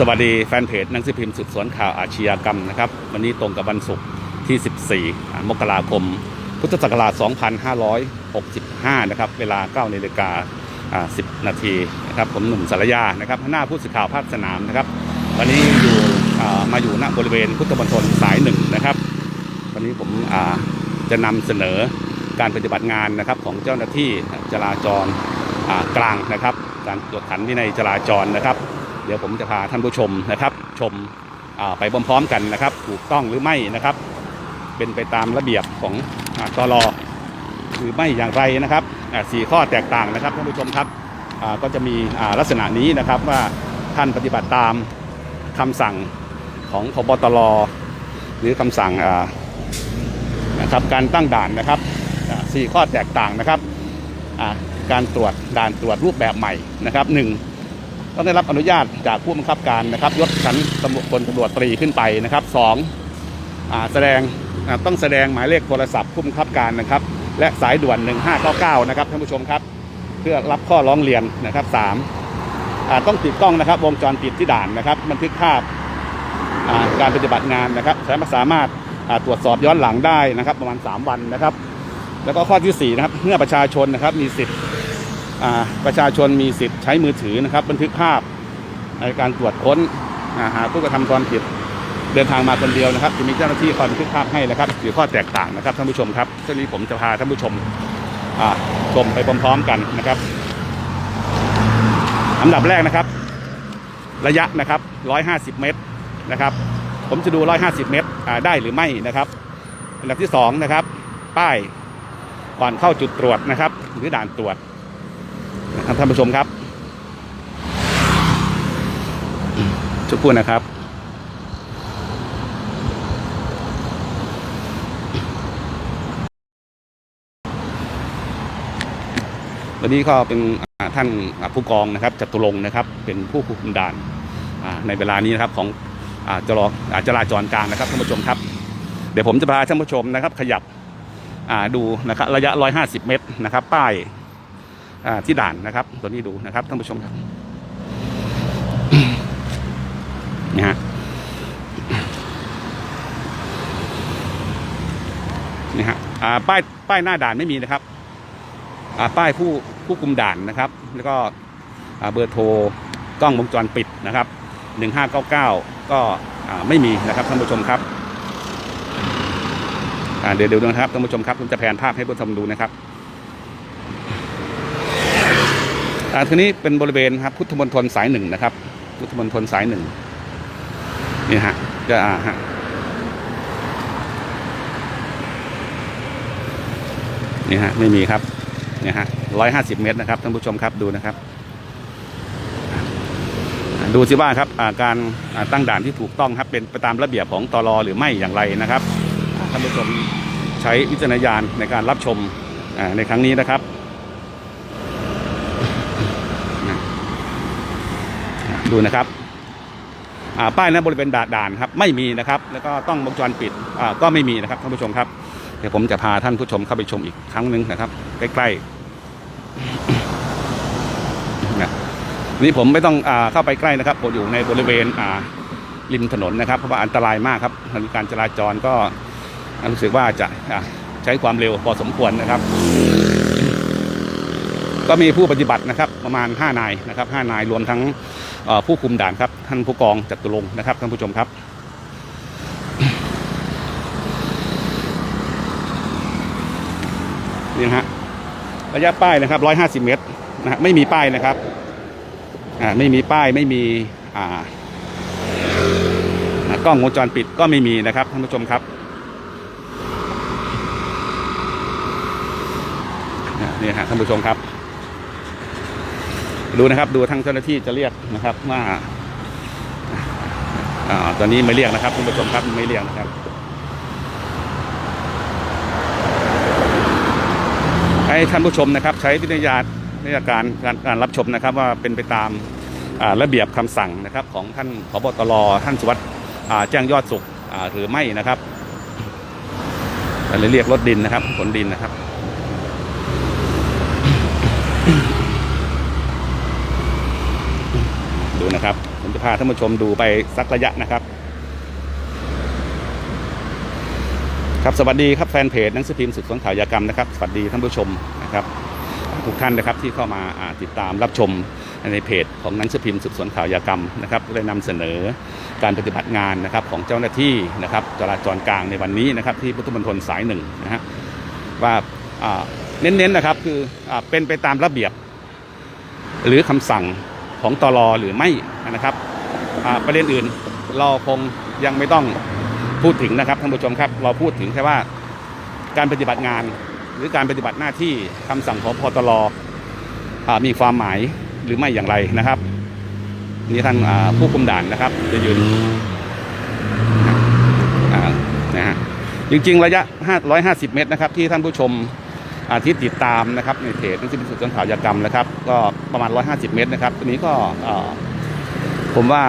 สวัสดีแฟนเพจหนังสือพิมพ์สืบสวนข่าวอาชญากรรมนะครับ วันนี้ตรงกับวันศุกร์ที่ 14 มกราคม พุทธศักราช 2565 นะครับ เวลา9นาฬิกา10 นาทีนะครับ ผมหนุ่มสารยานะครับหน้าผู้สื่อข่าวภาคสนามนะครับ วันนี้อยู่มาอยู่ณบริเวณพุทธมณฑลสายหนึ่งนะครับ วันนี้ผมจะนำเสนอการปฏิบัติงานนะครับของเจ้าหน้าที่จราจรกลางนะครับ การตรวจขันวินัยจราจรนะครับ เดี๋ยวผมจะพาท่านผู้ชมนะครับ ชมไปพร้อมๆกันนะครับ ถูกต้องหรือไม่นะครับ เป็นไปตามระเบียบของอ่าตรหรือไม่อย่างไรนะครับสี่ข้อแตกต่างนะครับท่านผู้ชมครับก็จะมีลักษณะนี้นะครับว่าท่านปฏิบัติตามคำสั่งของพบตรหรือคำสั่งนะครับการตั้งด่านนะครับสี่ข้อแตกต่างนะครับการตรวจด่านตรวจรูปแบบใหม่นะครับหนึ่ง ต้องได้รับอนุญาตจากผู้บังคับการนะครับยศชั้นตำรวจพลตำรวจตรีขึ้นไปนะครับสองอแสดงต้องแสดงหมายเลขโทรศัพท์ผู้บังคับการนะครับ และสายด่วน 1599 นะครับท่านผู้ชมครับ เพื่อรับข้อร้องเรียนนะครับสามต้องติดกล้องนะครับ วงจรปิดที่ด่านนะครับ บันทึกภาพการปฏิบัติงานนะครับสามารถสามารถตรวจสอบย้อนหลังได้นะครับ ประมาณ 3 วันนะครับ แล้วก็ข้อที่สี่นะครับเมื่อประชาชนนะครับมีสิทธิ์ ประชาชนมีสิทธิ์ใช้มือถือนะครับ บันทึกภาพในการตรวจค้นาหาผู้กระทำความผิดเดินทางมาคนเดียวนะครับ จะมีเจ้าหน้าที่คอยบันทึกภาพให้นะครับสี่ข้อแตกต่างนะครับท่านผู้ชมครับช่วงนี้ผมจะพาท่านผู้ชมชมไปพร้อมๆกันนะครับอันดับแรกนะครับ ระยะนะครับ 150 เมตรนะครับ ผมจะดู 150 เมตรได้หรือไม่นะครับอันดับที่สองนะครับ ป้ายก่อนเข้าจุดตรวจนะครับ หรือด่านตรวจ ท่านผู้ชมครับชุกพูดนะครับ วันนี้ก็เป็นท่านผู้กองนะครับจตุรงนะครับ เป็นผู้ควบคุมด่านในเวลานี้นะครับของอจรอ่าจราจรกลางนะครับท่านผู้ชมครับ เดี๋ยวผมจะพาท่านผู้ชมนะครับ ขยับดูนะครับระยะ 150 เมตรนะครับ ป้าย ที่ด่านนะครับ ตัวนี้ดูนะครับท่านผู้ชมครับนี่ฮะนี่ฮะป้ายป้ายหน้าด่านไม่มีนะครับป้ายผู้ผู้คุมด่านนะครับ แล้วก็เบอร์โทรกล้องวงจรปิดนะครับหนึ่งห้าเก้าเก้าก็ไม่มีนะครับท่านผู้ชมครับเดี๋ยวเดี๋ยวนะครับท่านผู้ชมครับผมจะแผนภาพให้ผู้ชมดูนะครับ อ่าทีนี้เป็นบริเวณครับพุทธมณฑลสายหนึ่งนะครับ พุทธมณฑลสายหนึ่งนี่ฮะจะอ่าฮะนี่ฮะไม่มีครับเนี่ยฮะร้อยห้าสิบเมตรนะครับท่านผู้ชมครับดูนะครับ ดูสิว่าครับาการาตั้งด่านที่ถูกต้องครับเป็นไปตามระเบียบของตรหรือไม่อย่างไรนะครับท่านผู้ชมใช้วิจารณญาณในการรับชมในครั้งนี้นะครับ ดูนะครับป้ายนั้นบริเวณด่านครับไม่มีนะครับ แล้วก็ต้องวงจรปิดก็ไม่มีนะครับท่านผู้ชมครับเดี๋ยวผมจะพาท่านผู้ชมเข้าไปชมอีกครั้งหนึ่งนะครับ ใกล้ๆนะนี่ผมไม่ต้องอเข้าไปใกล้นะครับผมอยู่ในบริเวณริมถนนนะครับ เพราะว่าอันตรายมากครับการจราจรก็รู้สึกว่าจะใช้ความเร็วพอสมควรนะครับ ก็มีผู้ปฏิบัตินะครับ ประมาณ 5 นายนะครับ5นายรวมทั้ง ผู้คุมด่านครับ ท่านผู้กองจัตุรงค์นะครับท่านผู้ชมครับนี่ฮะระยะป้ายนะครับ150เมตรนะฮะไม่มีป้ายนะครับอ่าไม่มีป้ายไม่มีอ่ากล้องวงจรปิดก็ไม่มีนะครับท่านผู้ชมครับนี่ฮะท่านผู้ชมครับ ดูนะครับดูทางเจ้าหน้าที่จะเรียกนะครับว่าอตอนนี้ไม่เรียกนะครับท่านผู้ชมครับไม่เรียกนะครับให้ท่านผู้ชมนะครับ ใช้วิทยาในการการการรับชมนะครับ ว่าเป็นไปตามระเบียบคำสั่งนะครับ ของท่านพบตรท่านสุวัสด์แจ้งยอดสุขหรือไม่นะครับอะเรียกรถดินนะครับขนดินนะครับ ดูนะครับ ผมจะพาท่านผู้ชมดูไปสักระยะนะครับ ครับสวัสดีครับแฟนเพจหนังสือพิมพ์สืบสวนข่าวยากรรมนะครับสวัสดีท่านผู้ชมนะครับ ทุกท่านนะครับที่เข้ามาติดตามรับชมในเพจของหนังสือพิมพ์สืบสวนข่าวยากรรมนะครับได้นำเสนอการปฏิบัติงานนะครับของเจ้าหน้าที่นะครับ จราจรกลางในวันนี้นะครับ ที่พุทธมณฑลสายหนึ่งนะฮะว่าเน้นๆนะครับคืออเป็นไปตามระเบียบ หรือคำสั่ง ของตลหรือไม่นะครับประเด็นอื่นเราคงยังไม่ต้องพูดถึงนะครับท่านผู้ชมครับ เราพูดถึงแค่ว่าการปฏิบัติงานหรือการปฏิบัติหน้าที่คำสั่งของพตลอมีความหมายหรือไม่อย่างไรนะครับนี่ท่านผู้คุมด่านนะครับ จะยืนนะฮะจริงๆ ระยะ 550 เมตรนะครับ ที่ท่านผู้ชม อาที่ติดตามนะครับในเพจนักสืบสวนข่าวยากรรมนะครับ ก็ประมาณ 150 เมตรนะครับตัวนี้ก็ผมว่า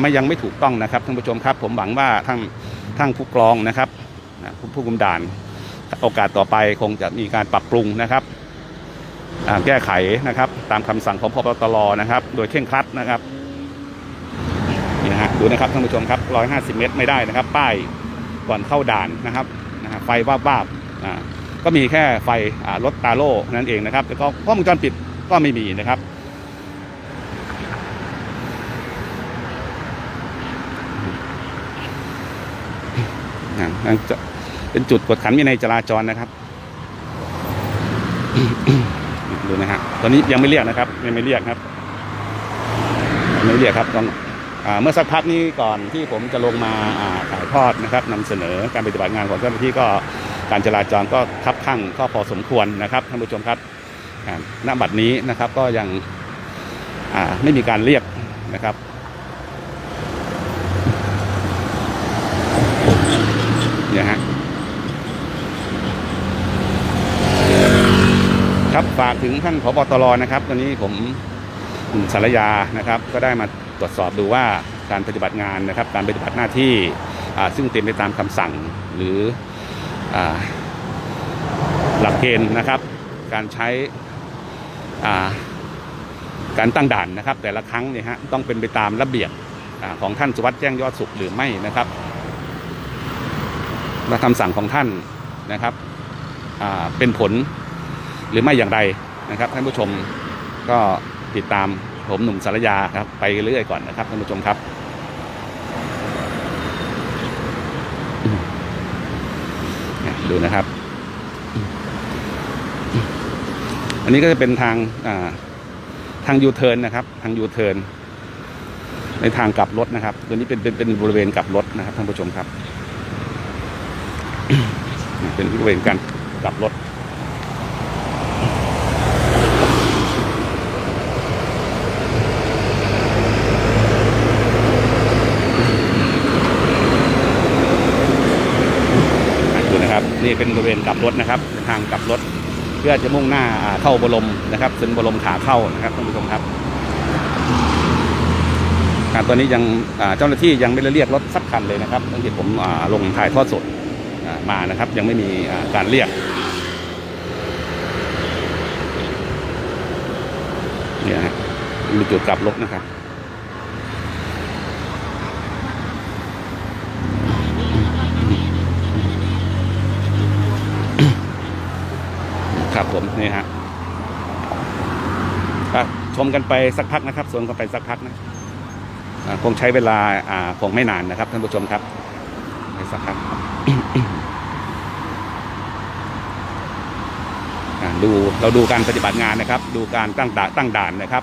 ไม่ยังไม่ถูกต้องนะครับท่านผู้ชมครับ ผมหวังว่าทั้งทั้งผู้กรองนะครับผู้ผู้คุมด่านโอกาสต่อไปคงจะมีการปรับปรุงนะครับแก้ไขนะครับ ตามคำสั่งของพบตรนะครับ โดยเคร่งครัดนะครับนี่นะฮะดูนะครับท่านผู้ชมครับ 150 เมตรไม่ได้นะครับ ป้ายก่อนเข้าด่านนะครับนะฮะไฟวาบวาบอ่า ก็มีแค่ไฟรถตาโล่นั่นเองนะครับแล้วก็กล้องวงจรปิดก็ไม่มีนะครับนั่นจะเป็นจุดกดขันวินัยจราจรนะครับดูนะฮะตอนนี้ยังไม่เรียกนะครับ ยังไม่เรียกครับยังไม่เรียกครับต้องอเมื่อสักพักนี้ก่อนที่ผมจะลงมาอ่าถ่ายทอดนะครับนำเสนอการปฏิบัติงานของเจ้าหน้าที่ก็ การจราจรก็คับข้างก็พอสมควรนะครับท่านผู้ชมครับอ่าณบัดนี้นะครับก็ยังไม่มีการเรียกนะครับเนี่ยฮะครับฝากถึงท่านผบตรนะครับ ตอนนี้ผมสารยานะครับ ก็ได้มาตรวจสอบดูว่าการปฏิบัติงานนะครับ การปฏิบัติหน้าที่ซึ่งเต็มไปตามคำสั่งหรือ หลักเกณฑ์นะครับ การใช้การตั้งด่านนะครับ แต่ละครั้งเนี่ยฮะต้องเป็นไปตามระเบียบอของท่านสุวัสด์แจ้งยอดสุขหรือไม่นะครับและคำสั่งของท่านนะครับเป็นผลหรือไม่อย่างไรนะครับท่านผู้ชมก็ติดตามผมหนุ่มสารยาครับไปเรื่อยก่อนนะครับท่านผู้ชมครับอืมเนี่ย ดูนะครับ อันนี้ก็จะเป็นทางาทางยูเทิร์นนะครับ ทางยูเทิร์นในทางกลับรถนะครับ ตัวนี้เป็นเป็นเป็นบริเวณกลับรถนะครับท่านผู้ชมครับ เป็นบริเวณการกลับรถ ดู นี้เป็นบริเวณกลับรถนะครับทางกลับรถ เพื่อจะมุ่งหน้าเข้าบรมนะครับเส้นบรมขาเข้านะครับท่านผู้ชมครับตอนนี้ยังเจ้าหน้าที่ยังไม่ได้เรียกรถสักคันเลยนะครับตั้งแต่ผมลงถ่ายทอดสดมานะครับ ยังไม่มีการเรียกเนี่ยฮะมีจุดกลับรถนะครับ ครับผมนี่ฮะครับชมกันไปสักพักนะครับชมกันไปสักพักนะคงใช้เวลาคงไม่นานนะครับท่านผู้ชมครับไปสักพักดูเราดูการปฏิบัติงานนะครับ ดูการตั้งด่านตั้งด่านนะครับ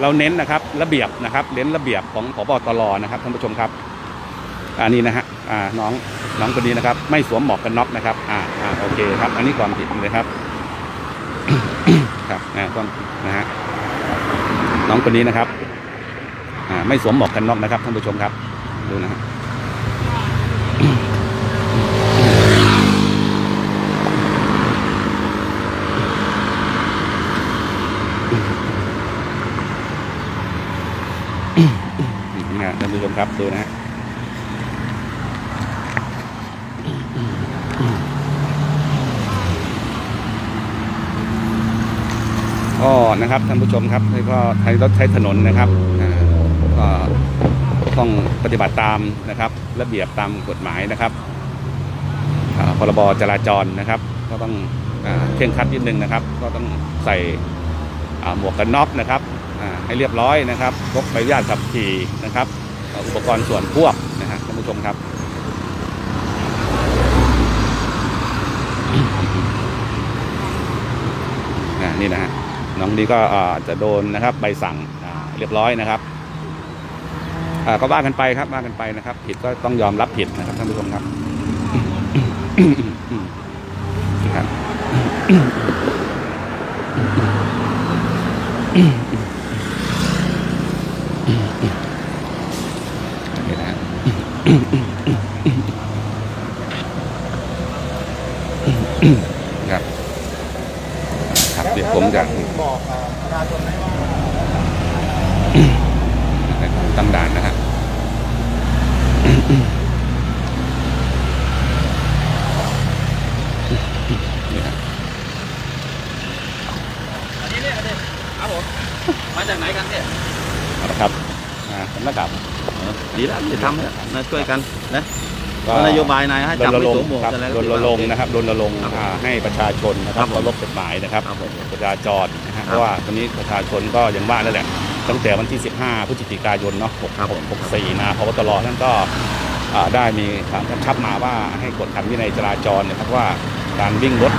เราเน้นนะครับระเบียบนะครับเน้นระเบียบของพบตรนะครับท่านผู้ชมครับอันนี้นะฮะน้องน้องคนนี้นะครับ ไม่สวมหมวกกันน็อกนะครับ อ่าอ่าโอเคครับ อันนี้ความผิดเลยครับ ครับอ่าความนะฮะน้องคนนี้นะครับอ่าไม่สวมหมวกกันน็อกนะครับท่านผู้ชมครับ ดูนะฮะนะฮะท่านผู้ชมครับดูนะฮะ ก็นะครับท่านผู้ชมครับนี่ก็ใช้รถใช้ถนนนะครับก็ต้องปฏิบัติตามนะครับ ระเบียบตามกฎหมายนะครับพรบจราจรนะครับ ก็ต้องเคร่งครัดนิดนึงนะครับ ก็ต้องใส่หมวกกันน็อกนะครับให้เรียบร้อยนะครับพกใบอนุญาตขับขี่นะครับอุปกรณ์ส่วนควบนะฮะท่านผู้ชมครับนี่นะฮะ น้องดีก็จะโดนนะครับใบสั่งเรียบร้อยนะครับก็ว่ากันไปครับว่ากันไปนะครับ ผิดก็ต้องยอมรับผิดนะครับท่านผู้ชมครับครับนี่นะฮะครับครับเดี๋ยวผมจะ บอกอ่าประชาชนไหมว่า ตั้งด่านนะฮะนี่ฮะ อันนี้เนี่ยเนี่ยครับผ มมาจากไหนกันเนี่ยเอาละครับอ่าสำนักดับดีแล้วที่ทำเนี่ยนะช่วยกันนะก็นโยบายนายให้รจับณไม่รงสวมค์หมวกครับอะไรรณรงค์นะครับรณรงค์ครับผมอ่าให้ประชาชนนะคครัรับบผมเคารพกฎหมายนะครับครับผมประชาจรนะฮะเพราะว่าตอนนี้ประชาชนก็อย่างว่าแล้วแหละตั้งแต่วันที่ 15พฤศจิกายนเนาะครับผม64นะพบตรท่านก็อ่าได้มีการกำชับมาว่าให้กดขันวินัยจราจรนะครับว่าการวิ่งรถ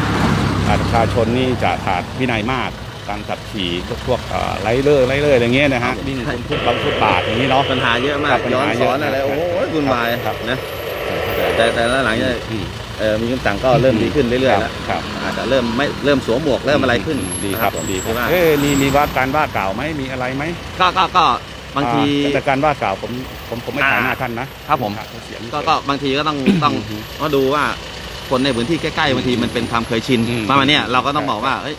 อ่าประชาชนนี่จะขาดวินัยมาก การขับขี่พวกพวกอ่าไล่เลอร์ไล่เลอร์อะไรเงี้ยนะฮะวิ่งบนฟุตบางฟุตบาทอย่างนี้เนาะปัญหาเยอะมาครักบปัญย้อหานสอนเยอะอะไรโอ้โหวุ่นวายครับนะแต่แต่ละหลังจะอืมเออมีคำสั่งก็เริ่มดีขึ้นเรื่อยๆแล้วครับอาจจะเริ่มไม่เริ่มสวมหมวกเริ่มอะไรขึ้นดีครับผมดีครับที่ว่าเอ้ยมีมีว่าการว่ากล่าวไหมมีอะไรไหมก็ก็ก็บางทีอ่แต่การว่ากล่าวผมผมผมไม่ขายหน้าท่านนะครับผมเสียงก็ก็บางทีก็ต้องต้องอืมก็ดูว่าคนในพื้นที่ใกล้ๆบางทีมันเป็นความเคยชินอืมประมาณเนี้ยเราก็ต้องบอกว่าเอ้ย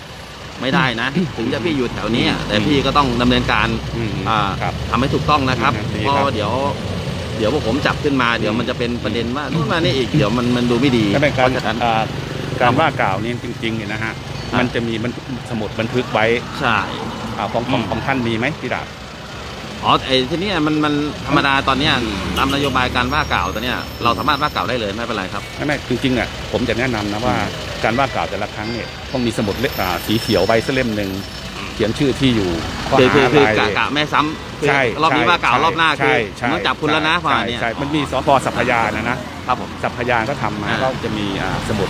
ไม่ได้นะ ถึงจะพี่อยู่แถวเนี้ยแต่พี่ก็ต้องดำเนินการอืมอ่าครับ ทำให้ถูกต้องนะครับอืมดีเพครับ ราะเดี๋ยว เดี๋ยวพวกผมจับขึ้นมาเดี๋ยวมันจะเป็นประเด็นว่านู่นมานี่อีกเดี๋ยวมันมันดูไม่ดีและเป็นการเพราะฉะนั้น อ่าการว่ากล่าวนี่จริงๆเนี่ยนะฮะ ครับ มันจะมีบันสมุดบันทึกไว้ใช่ อ่าของของอืม ของท่านมีไหมพี่ดาบ อ๋อไอ้ทีเนี้ยมันมันธรรมดาตอนเนี้ยอืมตามนโยบายการว่ากล่าวตอนเนี้ยเราสามารถว่ากล่าวได้เลยไม่เป็นไรครับ ไม่ไม่จริงๆอะผมจะแนะนำนะว่าการว่ากล่าวแต่ละครั้งเนี่ยต้องมีสมุดเล่มอ่าสีเขียวใบสักเล่มหนึ่งเขียนชื่อที่อยู่ข้คือคือหาคืออะไรกะกะแม่ซ้ำคือใช่รอบนี้ว่ากล่าวใช่รอบหน้าคือใช่ใช่ต้องจับคุณแล้วนะประมาณใช่เนี้ยใช่มันมีสพสัพพยานะนะ ครับผม สัพพยานก็ทำมาอ่าก็จะมีอ่าสมุด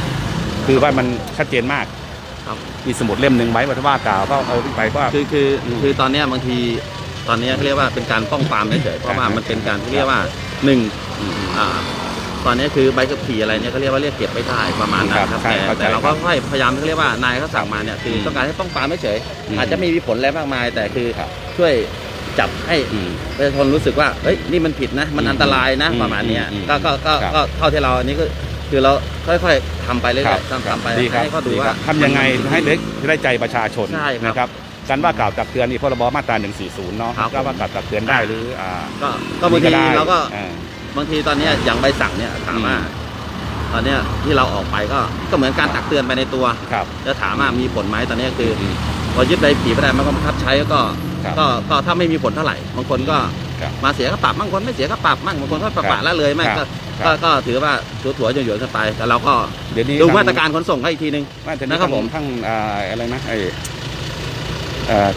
คือว่ามันชัดเจนมากครับ มีสมุดเล่มหนึ่งไว้ว่าถ้าว่ากล่าวก็เอาไปก็คือคืออืมคือตอนเนี้ยบางที ตอนเนี้ยเขาเรียกว่าเป็นการป้องปรามเฉยๆเพราะว่าครับมันเป็นการที่เรียกว่าหนึ่งอ่าตอนนี้คือใบขับขี่อะไรเนี่ยเขาเรียกว่าเรียกเก็บไม่ได้ประมาณนั้นครับใช่แต่เข้าใจแต่เราก็ครับค่อยพยายามเขาเรียกว่านายเขาสั่งมาเนี่ยคืออมต้องการให้ป้องปรามเฉยอืมๆอาจจะไม่มีผลอะไรมากมาย แต่คือครับช่วยจับให้อืมประชาชนรู้สึกว่าเฮ้ยนี่มันผิดนะ มันอืมอันตรายนะอืมประมาณเนี้ยอืมก็ก็ก็ครับก็เท่าที่เราอันนี้ก็คือเราค่อยๆทำไปเรื่อยๆทำทำไปดีครับให้เขาดูดีคว่ารับทำยังไงให้เล็กได้ใจประชาชนใช่ครับนะครับ การว่ากล่าวตักเตือนนี่พรบมาตรา140 เนาะครับก็ว่ากล่าวตักเตือนได้หรืออ่าก็ก็บางทีได้เราก็อ่า บางทีตอนเนี้ยอย่างใบสั่งเนี่ยถามว่า อืม ตอนเนี้ยที่เราออกไปก็ก็เหมือนการตักเตือนไปในตัวครับจะถามว่ามีผลไหมตอนเนี้ยคืออืมพอยึดใบขี่ไม่ได้มันก็บังคับใช้ก็ครับก็ก็ถ้าไม่มีผลเท่าไหร่บางคนก็ครับมาเสียก็ปรับบางคนไม่เสียก็ปรับมั่งบางคนก็ปรับปะละเลยไม่ครัก็บก็ก็ถือว่าถัวถัวๆหยวนๆกันไปแต่เราก็เดี๋ยวนี้ดูทงมาตรการขนส่งให้อีกทีนึงว่าจะนะครับผมทั้งอ่าอะไรนะไอเอ่อ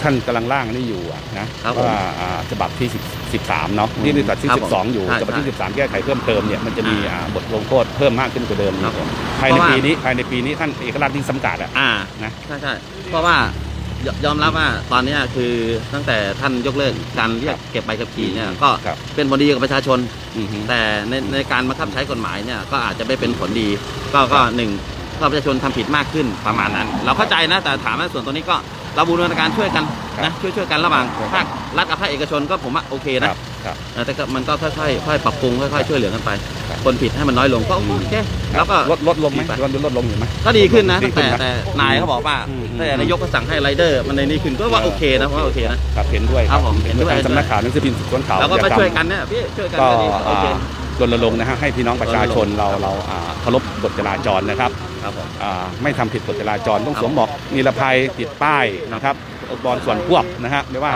ท่านกำลังร่างนี่อยู่อะนะครับผมว่าอ่าฉบับที่10 13เนาะนี่คือฉบับที่ ครับผม12 อยู่ใช่ฉบับที่ใช่13 แก้ไขเพิ่มเติมเนี่ยมันจะมีอ่าอ่าบทลงโทษเพิ่มมากขึ้นกว่าเดิมครับผมภายในเพราะว่า ปีนี้ภายในปีนี้ท่านเอกราชยิ่งสำกัดอะ อ่านะ ใช่ใช่เพราะว่ายยอมรับว่าตอนเนี้ยคือตั้งแต่ท่านยกเลิกการเรียกเก็บใบขับขี่เนี่ยก็ครับเป็นผลดีกับประชาชน อือฮึ แต่ในในการบังคับใช้กฎหมายเนี่ยก็อาจจะไม่เป็นผลดี ก็ก็หนึ่งถ้าประชาชนทำผิดมากขึ้นประมาณนั้น เราเข้าใจนะแต่ถามว่าส่วนตัวนี้ก็ เราบูรณาการช่วยกันนะช่วยช่วยกันระหว่างภาครัฐกับภาคเอกชนก็ผมว่าโอเคคนะรับครับเออแต่ก็มันก็ค่อยๆค่อยปรับปรุงค่อยๆช่วยเหลือกันไปครับคนผิดให้มันน้อยลงก็โอเคแล้วก็ลดลดลงไหมดีไปลดลดลงอยู่ไหมก็ดีขึ้นนะดีตั้งขึ้แต่นนะแต่นายเขาบอกว่าอืมแต่นายกก็สั่งให้ไรเดอร์มันในนี้ขึ้นก็ว่าโอเคนะผมว่าโอเคนะครับเห็นด้วยครับผมเห็นด้วยทางสำนักข่าวหนังสือพิมพ์สวนข่าวแล้วก็มาอาชญช่วยรรกันเนี่ยพี่ช่วยกันก็ก็ดีโอเค รณรงค์นะฮะให้พี่น้องประชาชนรณรงค์เราเราอ่าเคารพกฎจราจรนะครับครับผม อ่าไม่ทำผิดกฎจราจรต้องสวมหมวกนิรภัยติดป้ายนะครับอุปกรณ์ส่วนควบนะฮะไม่ว่า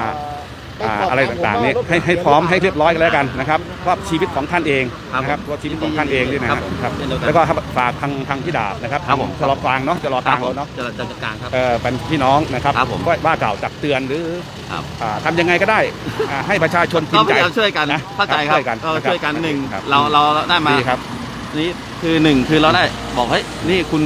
อ่าอะไรต่างๆเนี่ยให้ให้พร้อมให้เรียบร้อยกันแล้วกันนะครับเพราะชีวิตของท่านเองครับนะครับเพราะชีวิตของท่านเองด้วยนะคครัรับบผมครับเช่นเดียวกันแล้วก็ฝากทางทางพี่ดาบนะครับครับผมจะรอกลางเนาะจะรอกลางเราเนาะจะจะจะกลางครับเออเป็นพี่น้องนะครับครับผมก็ว่ากล่าวตักเตือนหรือครับอ่าทำยังไงก็ได้อ่าให้ประชาชนภูก็มิพใจยายามช่วยกันนะเข้าใจครับช่วยกันก็นะครับช่วยกันหนึ่งครับเราเราได้มาดีครับนี่คือหนึ่งคือเราได้บอกเฮ้ยนี่คุณ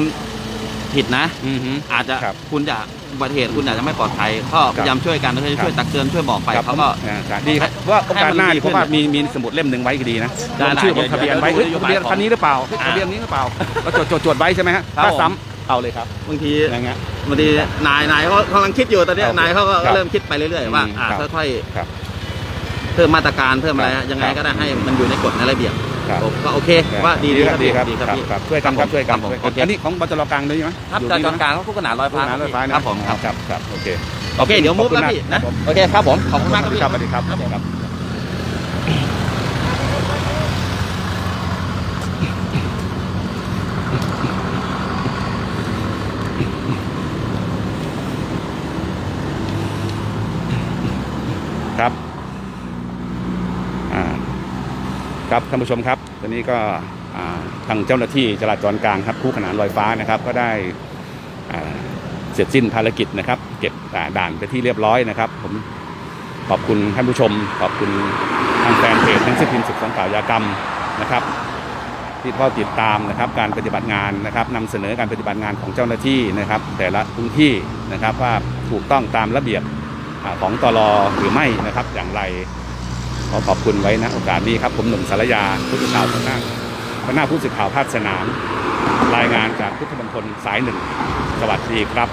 ผิดนะอือฮึอาจจะครับคุณจะ อุบัติเหตุคุณอาจจะไม่ปลอดภัยก็พยายามช่วยกันช่วยครับช่วยตักเตือนช่วยบอกไปครับเขาก็อ่าครับดีครับเพราะว่าโอกาสหน้าให้มันดีเพราะว่าขึ้นมีมีสมุดเล่มหนึ่งไว้ก็ดีนะได้ลงชื่อบนได้ทะเบียนเดี๋ยวไว้เดี๋เอ้ยยวทะเบียนของคันนี้หรือเปล่าอ่าทะเบียนนี้หรือเปล่าก็จดจดจดไว้ใช่ไหมฮะครับถ้าผมซ้ำเอาเลยครับบางทีอย่างเงี้ยบางทีนายนายเขากำลังคิดอยู่ตอนเนี้ยครับนายเขาก็ครับเริ่มคิดไปเรื่อยๆว่าอืมอ่าครับค่อยครับๆเพิ่มมาตรการเพิ่มอะไรครับยังไงครับก็ได้ให้มันอยู่ในกฎในระเบียบ ครับผมก็โอเคว่าดีดีครับดีดีครับดีครับพี่ครับช่วยกันครับช่วยกันผมช่วยโอกันเคอันนี้ของบจรกลางด้วยไหมครับอยู่จรานี่จนะรกลางเขาคู่ขนานลอยผู้ฟ้าหารถไฟฟ้านะครับผมครับครับครับโอเคโอเคเดี๋ยวมุกขอบแล้วคุณพี่นะนะผมโอเคครับผมขอบคุณมากครับพี่สวัสดีครับสวัสดีครับครับ ครับท่านผู้ชมครับ ตอนนี้ก็ทางเจ้าหน้าที่จราจรกลางครับคู่ขนานลอยฟ้านะครับ ก็ได้เสร็จสิ้นภารกิจนะครับ เก็บด่านไปที่เรียบร้อยนะครับ ผมขอบคุณท่านผู้ชม ขอบคุณทางแฟนเพจทั้งสิบพิมพ์สุขสังข่าวยากรรมนะครับ ที่เฝ้าติดตามนะครับ การปฏิบัติงานนะครับนำเสนอการปฏิบัติงานของเจ้าหน้าที่นะครับ แต่ละพื้นที่นะครับว่าถูกต้องตามระเบียบของตลหรือไม่นะครับอย่างไร ขอขอบคุณไว้นะโอกาสนี้ครับ ผมหนุ่มสารยาผู้สื่อข่าวพนหน้าคนหน้าผู้สื่อข่าวภาคสนาม รายงานจากพุทธมณฑลสายหนึ่ง สวัสดีครับ